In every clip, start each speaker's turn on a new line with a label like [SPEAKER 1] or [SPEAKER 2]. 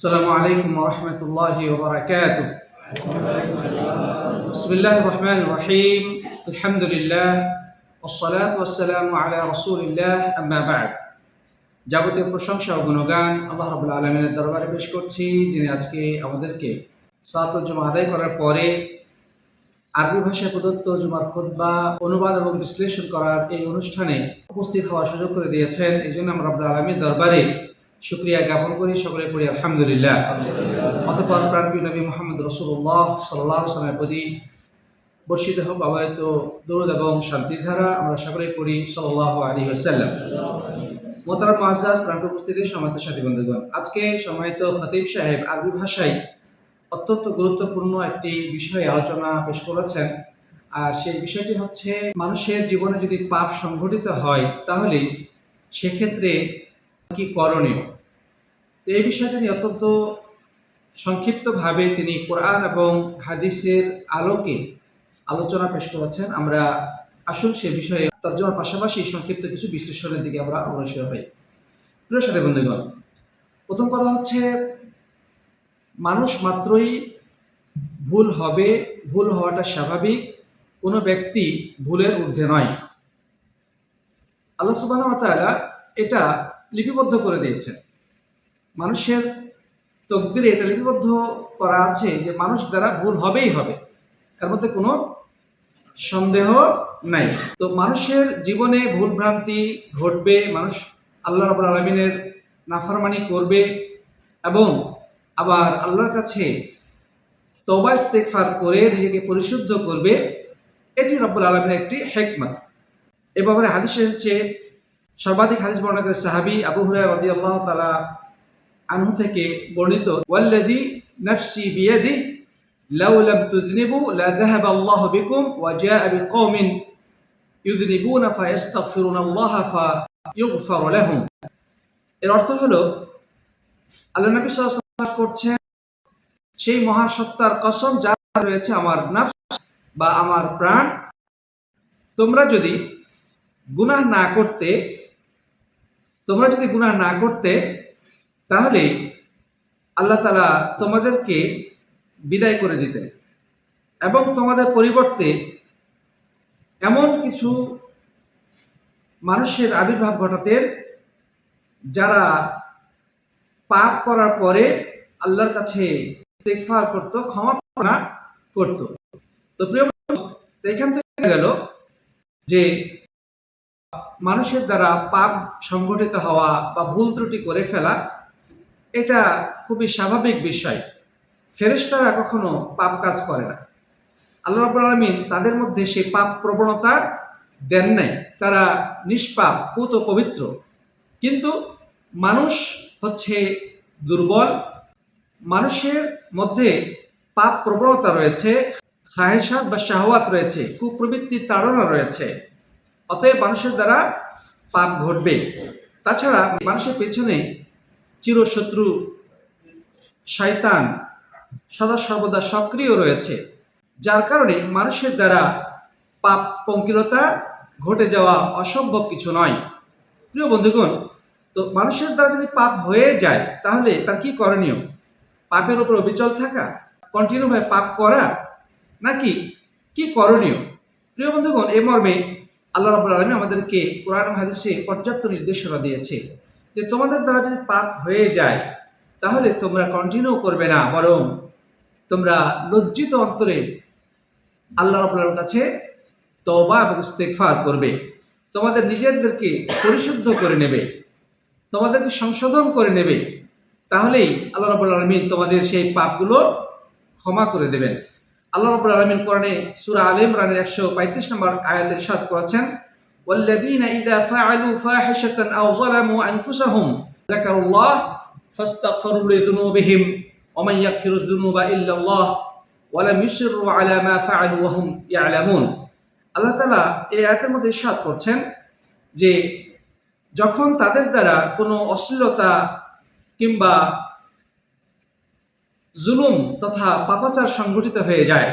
[SPEAKER 1] السلام عليكم ورحمة الله وبركاته بسم الله الرحمن الرحيم الحمد لله والصلاة والسلام على رسول الله أما بعد যাবতীয় প্রশংসা ও গুণগান আল্লাহ রাবুল আলমিনের দরবারে পেশ করছি যিনি আজকে আমাদেরকে সালাতুল জমা আদায় করার পরে আরবি ভাষায় প্রদত্ত জুমার খুতবা অনুবাদ এবং বিশ্লেষণ করার এই অনুষ্ঠানে উপস্থিত হওয়ার সুযোগ করে দিয়েছেন এই জন্য আমরা রাব্বুল আলমীর দরবারে শুক্রিয়া জ্ঞাপন করি সকলে পড়ি আলহামদুলিল্লাহ। অতপর প্রাণপ্রিয় নবী মোহাম্মদ রসুল্লাহ সাল্লাহ সালামের প্রতি বর্ষিত হোক অবহিত দরুদ এবং শান্তির ধারা আমরা সকলে পড়ি সাল্লাহ আলী আসাল্লাম মোতারাম মহাজাজ প্রান্ত উপস্থিতির সমাহিত সাথী বন্ধুগণ, আজকে সমাহিত খতিব সাহেব আরবি ভাষায় অত্যন্ত গুরুত্বপূর্ণ একটি বিষয়ে আলোচনা পেশ করেছেন। আর সেই বিষয়টি হচ্ছে, মানুষের জীবনে যদি পাপ সংঘটিত হয়, তাহলে সেক্ষেত্রে কি করণীয়? তো এই বিষয়টি নিয়ে অত্যন্ত সংক্ষিপ্তভাবে তিনি কোরআন এবং হাদিসের আলোকে আলোচনা পেশ করেছেন। আমরা আসুন সে বিষয়ে তর্জমার পাশাপাশি সংক্ষিপ্ত কিছু বিশ্লেষণের দিকে আমরা অগ্রসর হই। প্রিয় সাথে বন্ধুগণ, প্রথম কথা হচ্ছে, মানুষ মাত্রই ভুল হবে, ভুল হওয়াটা স্বাভাবিক, কোনো ব্যক্তি ভুলের ঊর্ধ্বে নয়। আল্লাহ সুবাহ এটা লিপিবদ্ধ করে দিয়েছেন। মানুষের তকদিরে এটা লিপিবদ্ধ করা আছে যে মানুষ দ্বারা ভুল হবেই হবে। এর মধ্যে কোনো সন্দেহ নাই। তো মানুষের জীবনে ভুল ভ্রান্তি ঘটবে, মানুষ আল্লাহ রবুল আলমিনের নাফারমানি করবে এবং আবার আল্লাহর কাছে তবা ইস্তেকফার করে নিজেকে পরিশুদ্ধ করবে, এটি রব্বুল আলমিনের একটি হেকমত। এ ব্যাপারে হাদিস এসেছে, সর্বাধিক হাদিস বর্ণনা সাহাবি আবু হুরায় রদি আল্লাহ তালা আনহু থেকে বর্ণিত, ওয়াল্লাযী নাফসি বিয়াদি লাউ লাম তুযনিবু লা যাহাবা আল্লাহু বিকুম ওয়া জাআ বিকওমিন ইউযনিবুনা ফায়াস্তাগফিরুনা আল্লাহ ফায়ুগফারু লাহুম। এর অর্থ হলো আল্লাহ নবী সাল্লাল্লাহু করছেন সেই মহান সত্তার কসম যা রয়েছে আমার নাফস বা আমার প্রাণ। তোমরা যদি গুনাহ না করতে, তোমরা যদি গুনাহ না করতে তাহলে আল্লাহ তালা তোমাদেরকে বিদায় করে দিতেন এবং তোমাদের পরিবর্তে এমন কিছু মানুষের আবির্ভাব ঘটাতেন যারা পাপ করার পরে আল্লাহর কাছে দেখভাল করত, ক্ষমা করত। তো প্রিয় এখান থেকে গেল যে মানুষের দ্বারা পাপ সংগঠিত হওয়া বা ভুল ত্রুটি করে ফেলা এটা খুবই স্বাভাবিক বিষয়। ফেরেশতারা কখনো পাপ কাজ করে না। আল্লাহ রাব্বুল আলামিন তাদের মধ্যে সেই পাপ প্রবণতা দেন নাই। তারা নিষ্পাপ, পুত পবিত্র। কিন্তু মানুষ হচ্ছে দুর্বল। মানুষের মধ্যে পাপ প্রবণতা রয়েছে খাহেসাত বা শাহওয়াত রয়েছে, কুপ্রবৃত্তির তাড়না রয়েছে। অতএব মানুষের দ্বারা পাপ ঘটবে তাছাড়া মানুষের পেছনে চিরশত্রু শয়তান সদা সর্বদা সক্রিয় রয়েছে। যার কারণে মানুষের দ্বারা পাপ পঙ্কিলতা ঘটে যাওয়া অসম্ভব কিছু নয়। প্রিয় বন্ধুগণ, তো মানুষের দ্বারা যদি পাপ হয়ে যায়, তাহলে তার কি করণীয়? পাপের উপর অবিচল থাকা? কন্টিনিউভাবে পাপ করা? নাকি কি করণীয়? প্রিয় বন্ধুগণ, এ মর্মে আল্লাহ রাবুল আলমী আমাদেরকে কোরআন হাদিসে পর্যাপ্ত নির্দেশনা দিয়েছে। যে তোমাদের দ্বারা যদি পাপ হয়ে যায়, তাহলে তোমরা কন্টিনিউ করবে না, বরং তোমরা লজ্জিত অন্তরে আল্লাহ রাবুলের কাছে তবা এবং ইস্তেকফার করবে। তোমাদের নিজেদেরকে পরিশুদ্ধ করে নেবে, তোমাদেরকে সংশোধন করে নেবে, তাহলেই আল্লাহ রাবুল আলমিন তোমাদের সেই পাপগুলো ক্ষমা করে দেবেন। আল্লাহ রাবুল আলমিন কোরআনে সুরা আল ইমরানের একশো পঁয়ত্রিশ নম্বর আয়াতের সাদ করেছেন والذين إذا فعلوا فاحشة أو ظلموا أنفسهم ذكروا الله فاستغفروا لذنوبهم ومن يغفر الذنوب إلا الله ولم يصروا على ما فعلوا وهم يعلمون আল্লাহ তালা এই আয়াতের মধ্যে ইরশাদ করছেন যে যখন তাদের দ্বারা কোনো অশ্লীলতা কিংবা জুলুম তথা পাপাচার সংঘটিত হয়ে যায়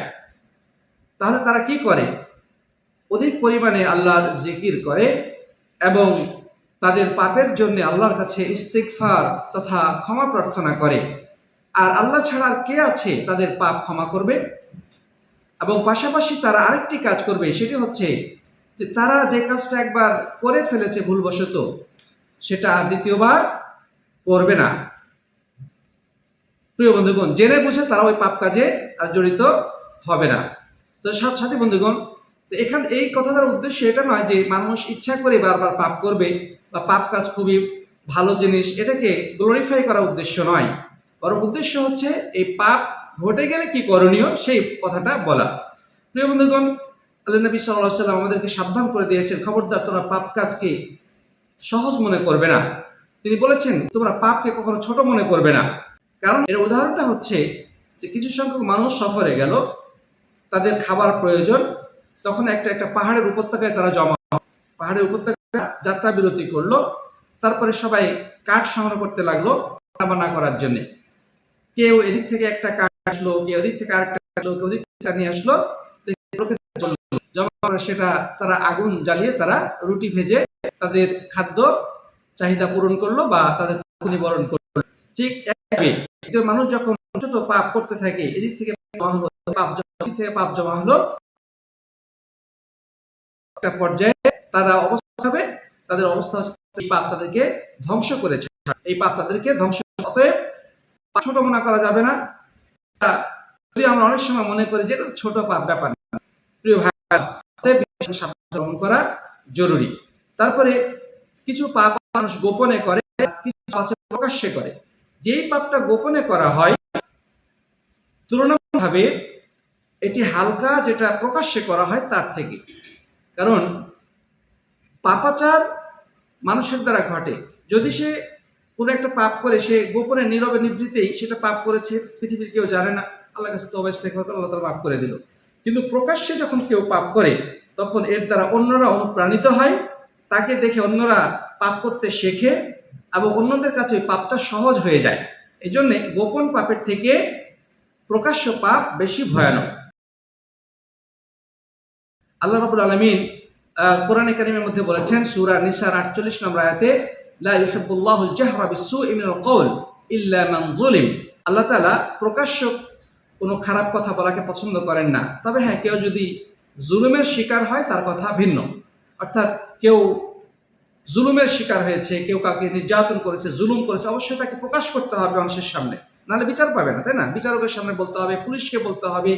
[SPEAKER 1] তাহলে তারা কি করে অধিক পরিমাণে আল্লাহর জিকির করে এবং তাদের পাপের জন্য আল্লাহর কাছে ইস্তিগফার তথা ক্ষমা প্রার্থনা করে। আর আল্লাহ ছাড়া কে আছে তাদের পাপ ক্ষমা করবে? এবং পাশাপাশি তারা আরেকটি কাজ করবে, সেটি হচ্ছে যে তারা যে কাজটা একবার করে ফেলেছে ভুলবশত, সেটা দ্বিতীয়বার করবে না। প্রিয় বন্ধুগণ, জেনে বুঝে তারা ওই পাপ কাজে আর জড়িত হবে না। তো সাথে বন্ধুগণ তো এখান এই কথা দ্বারা উদ্দেশ্য এটা নয় যে মানুষ ইচ্ছা করে বারবার পাপ করবে বা পাপ কাজ খুবই ভালো জিনিস, এটাকে গ্লোরিফাই করা উদ্দেশ্য নয়। বরং উদ্দেশ্য হচ্ছে এই পাপ ঘটে গেলে কি করণীয় সেই কথাটা বলা। প্রিয় বন্ধুগণ, আল্লাহ নবী সাল্লাহ সাল্লাম আমাদেরকে সাবধান করে দিয়েছেন, খবরদার, তোমরা পাপ কাজকে সহজ মনে করবে না। তিনি বলেছেন, তোমরা পাপকে কখনো ছোট মনে করবে না। কারণ এর উদাহরণটা হচ্ছে যে কিছু সংখ্যক মানুষ সফরে গেল, তাদের খাবার প্রয়োজন তখন একটা একটা পাহাড়ের উপত্যকায় তারা জমা পাহাড়ের উপত্যকা যাত্রা বিরতি করল, তারপরে সবাই কাঠ সংগ্রহ করতে লাগল রান্না করার জন্য। কেউ এদিক থেকে একটা কাঠ আসলো, কেউ ওদিক থেকে আরেকটা আসলো, কেউ ওদিক থেকে নিয়ে আসলো জমা করে সেটা তারা আগুন জ্বালিয়ে তারা রুটি ভেজে তাদের খাদ্য চাহিদা পূরণ করল বা তাদের নিবরণ করল। ঠিক একজন মানুষ যখন ছোট পাপ করতে থাকে, এদিক থেকে পাপ এদিক থেকে পাপ জমা হলো একটা পর্যায়ে তারা অবস্থা হবে, তাদের অবস্থা এই পাপ তাদেরকে ধ্বংস করেছে। এই পাপ তাদেরকে ধ্বংস অতএব ছোট মনে করা যাবে না। আমরা অনেক সময় মনে করি যে ছোট পাপ, ব্যাপার প্রিয় ভাই বিষয়টি করা জরুরি। তারপরে কিছু পাপ মানুষ গোপনে করে, কিছু আছে প্রকাশ্যে করে। যেই পাপটা গোপনে করা হয়, তুলনামূলকভাবে এটি হালকা যেটা প্রকাশ্যে করা হয় তার থেকে। কারণ পাপাচার মানুষের দ্বারা ঘটে। যদি সে কোনো একটা পাপ করে, সে গোপনে, নীরবে নিবৃতেই সেটা পাপ করেছে, পৃথিবীর কেউ জানে না। আল্লাহ কাছে তবে আল্লাহ তালা পাপ করে দিল। কিন্তু প্রকাশ্যে যখন কেউ পাপ করে, তখন এর দ্বারা অন্যরা অনুপ্রাণিত হয়, তাকে দেখে অন্যরা পাপ করতে শেখে এবং অন্যদের কাছে ওই পাপটা সহজ হয়ে যায়। এই জন্যে গোপন পাপের থেকে প্রকাশ্য পাপ বেশি ভয়ানক। আল্লাহ রাবুল আলমিন কোরআন কারিমের মধ্যে বলেছেন, সুরা নিসার আটচল্লিশ নম্বর আয়াতে, লা ইউহিব্বুল্লাহুল জাহরা বিসসুই মিনাল কওল ইল্লা মান যুলিম। আল্লাহ তাআলা প্রকাশ্য কোনো খারাপ কথা বলাকে পছন্দ করেন না। তবে হ্যাঁ কেউ যদি জুলুমের শিকার হয়, তার কথা ভিন্ন। অর্থাৎ কেউ জুলুমের শিকার হয়েছে, কেউ কাউকে নির্যাতন করেছে, জুলুম করেছে, অবশ্যই তাকে প্রকাশ করতে হবে মানুষের সামনে। নাহলে বিচার পাবে না, তাই না? বিচারকের সামনে বলতে হবে, পুলিশকে বলতে হবে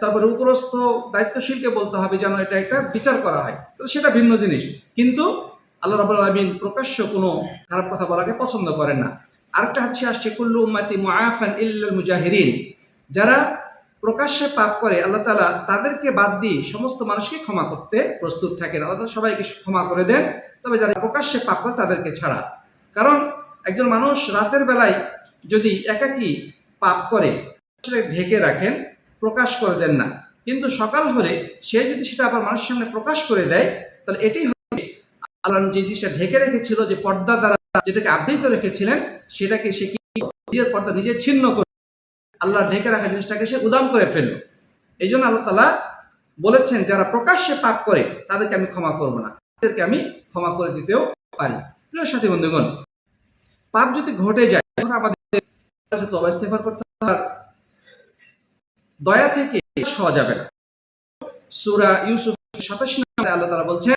[SPEAKER 1] তারপরে উপরস্থ দায়িত্বশীলকে বলতে হবে যেন এটা একটা বিচার করা হয়। সেটা ভিন্ন জিনিস। কিন্তু আল্লাহ রাবুল আলমিন প্রকাশ্য কোনো খারাপ কথা বলাকে পছন্দ করেন না। আরেকটা হচ্ছে আসছে, কুল্লু উম্মাতি মুআফান ইল্লাল মুজাহিরিন। যারা প্রকাশ্যে পাপ করে, আল্লাহ তাআলা তাদেরকে বাদ দিয়ে সমস্ত মানুষকে ক্ষমা করতে প্রস্তুত থাকেন। আল্লাহ তাআলা সবাইকে ক্ষমা করে দেন। তবে যারা প্রকাশ্যে পাপ করে, তাদেরকে ছাড়া। কারণ একজন মানুষ রাতের বেলায় যদি একাকী পাপ করে সেটা ঢেকে রাখেন প্রকাশ করে দেন না। কিন্তু সকাল হলে সে যদি সেটা আবার মানুষের সামনে প্রকাশ করে দেয়, তাহলে এটি হচ্ছে আল্লাহ যে জিনিসটা ঢেকে রেখেছিল, যে পর্দা দ্বারা যেটাকে আবৃত রেখেছিলেন, সেটাকে সে কি নিজের পর্দা নিজে ছিন্ন করে আল্লাহ ঢেকে রাখা জিনিসটাকে সে উদাম করে ফেলল। এই জন্য আল্লাহ তালা বলেছেন, যারা প্রকাশ্যে পাপ করে, তাদেরকে আমি ক্ষমা করব না। তাদেরকে আমি ক্ষমা করে দিতেও পারি। প্রিয় সাথী বন্ধুগণ, পাপ যদি ঘটে যায় আমাদের করতে হবে। দয়া থেকে হওয়া যাবে না। সূরা ইউসুফ 27 নম্বরে আল্লাহ তাআলা বলছেন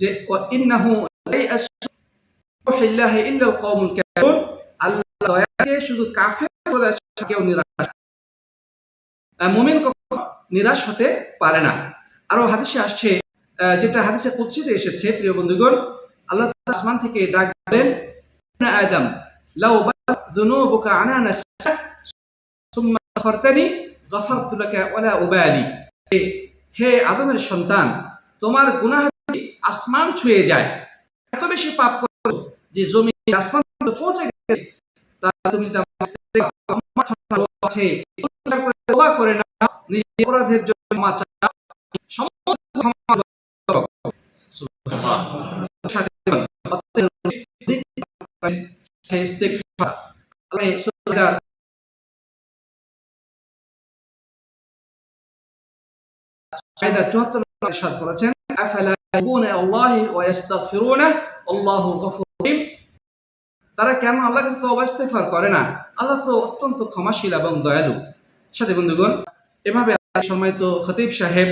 [SPEAKER 1] যে ইন্নাহু আল্লাহ দয়াকে শুধু কাফের কেউ নিরাশ কখনো নিরাশ হতে পারে না। আরও হাদিসে আসছে যেটা হাদিসে কুদসিতে এসেছে, প্রিয় বন্ধুগণ, আল্লাহ আসমান থেকে ডাক আদম, লাউ বালাগ যুনুবুকা আনানা সুম্মা গফারতু লাকা ওয়ালা উবালি। হে আদমের সন্তান, তোমার গুনাহ আসমান ছুঁয়ে যায়, এত বেশি পাপ করো যে জমি আসমান পৌঁছে গেছে তা তুমি আছে তওবা করে না নিজের অপরাধের জন্য ক্ষমা চাও, সমস্ত ক্ষমা সুবহানাল্লাহ। 74 নম্বর ইরশাদ করেছেন, আফালা ইয়াবুনা আল্লাহি ওয়া ইস্তাগফিরুনা আল্লাহু গফুরুর রহিম। তারা কেন আল্লাহ কাছে তওবা ইস্তেগফার করে না? আল্লাহ তো অত্যন্ত ক্ষমাশীল এবং দয়ালু। সাথে বন্ধুগণ, এভাবে সম্মানিত খতিব সাহেব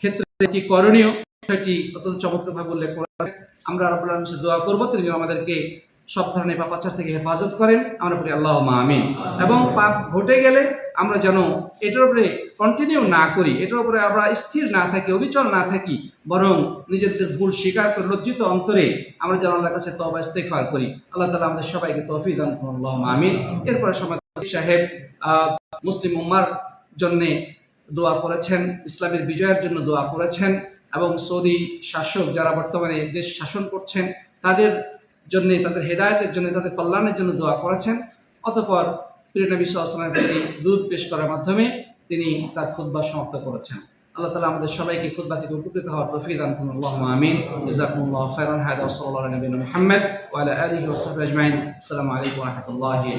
[SPEAKER 1] ক্ষেত্রে কি করণীয়? সেটি অত্যন্ত চমৎকারভাবে উল্লেখ করেছেন। আমরা রব্বুল আলামিনের দোয়া করব, তিনি আমাদেরকে সব ধরনের পাপাচার থেকে হেফাজত করেন। আমরা বলি আল্লাহ আমিন। এবং পাপ ঘটে গেলে আমরা যেন এটার উপরে কন্টিনিউ না করি, এটার উপরে আমরা স্থির না থাকি, অবিচল না থাকি, বরং নিজেদের ভুল স্বীকার করে লজ্জিত অন্তরে আমরা যেন আল্লাহর কাছে তবা ইস্তেগফার করি। আল্লাহ তালা আমাদের সবাইকে তৌফিক দান আমিন। এরপরে সমাজ সাহেব মুসলিম উম্মার জন্যে দোয়া করেছেন, ইসলামের বিজয়ের জন্য দোয়া করেছেন এবং সৌদি শাসক যারা বর্তমানে দেশ শাসন করছেন, তাদের জন্য, তাদের হেদায়তের জন্য, তাদের কল্যাণের জন্য দোয়া করেছেন। অতপর প্রিয় নবী সাল্লামের প্রতি দুধ পেশ করার মাধ্যমে তিনি তার খুদ্া সমাপ্ত করেছেন। আল্লাহ তালা আমাদের সবাইকে খুদ্া থেকে উপকৃত হওয়ার তৌফিক দান করুন। আল্লাহ আমিন। জাজাকুমুল্লাহ খাইরান হায়দা সাল্লাহ নবীন মোহাম্মদ ওয়ালা আলী সাহবিহি আজমাইন। আসসালামু আলাইকুম রাহমাতুল্লাহি